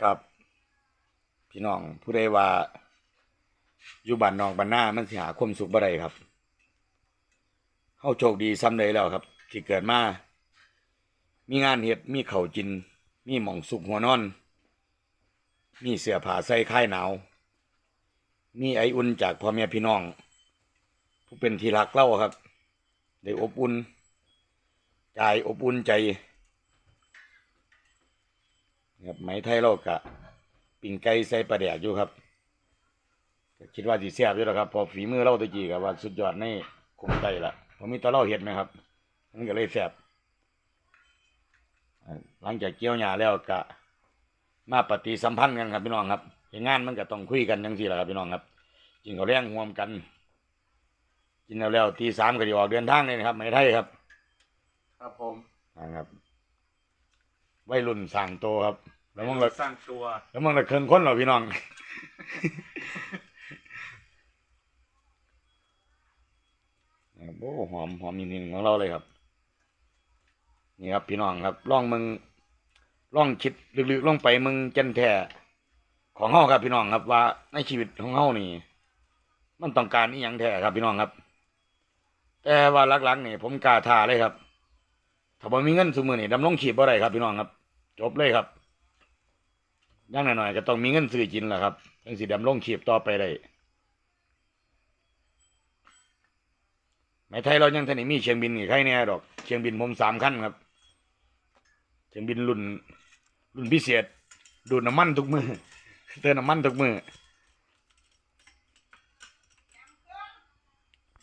ครับ พี่น้องผู้ใดว่า อยู่บ้านนอกบ้านหน้ามันสิหาความสุขบ่ได้ครับเฮาโชคดีซ้ำเลยแล้วครับ ที่เกิดมา มีงานเฮ็ดมีเข้าวกิน มีหม่องสุกหัวนอน มีเสื้อผ้าใส่คลายหนาว มีไออุ่นจากพ่อแม่พี่น้อง ผู้เป็นที่รักเล่าครับ ได้อบอุ่นกายอบอุ่นใจ ครับไหมไทยเรากะปิ่งไก่ใส่ปลาแดกอยู่ครับก็คิดว่าสิแซ่บอยู่แล้วครับเพอฝีมือเราตะกี้กับว่าสุดยอดในคงไก่ละเพราะมีแตะเล่าเห็ดไหมครับมันก็เลยแซ่บอ่าหลังจากเกี่ยวหญ้าแล้วก็มาปฏิสัมพันธ์กันครับพี่น้องครับเห็นงานมันก็ต้องคุยกันจังซี่แหละครับพี่น้องครับกินข้าวแรงร่วมกัน กินแล้วแล้วตีสามก็ดีออกเดินทางเลยนะครับไหมไทยครับ ครับผมนะครับ วัยรุ่นสั่งโตครับ แล้วมึงละสร้างตัว แล้วมึงละเคินคนเหรอพี่น้องนะครับโอ้หอมหอมจริงๆของเราเลยครับ นี่ครับ พี่น้องครับลองมึงลองคิดลึกๆลงไปมึงจันแท้ของเฮาครับพี่น้องครับ ว่าในชีวิตของเฮานี่ มันต้องการอีหยังแท้ครับ พี่น้องครับ แต่ว่าหลักๆนี่ผมกล้าท้าเลยครับ ถ้าบ่มีเงินสมือนี่ดำรงชีพบ่ได้ครับพี่น้องครับ จบเลยครับย่างหน่อยๆก็ต้องมีเงินซื้อกินแหละครับถึงสีดำลงขีบต่อไปได้ไม่ไทยเรายังทันได้มีเชียงบินอีกใครเนี่ยดอกเชียงบินผมสามขั้นครับ เชียงบินรุ่นรุ่นพิเศษ ดูดน้ำมันทุกมือเติมน้ำมันทุกมือ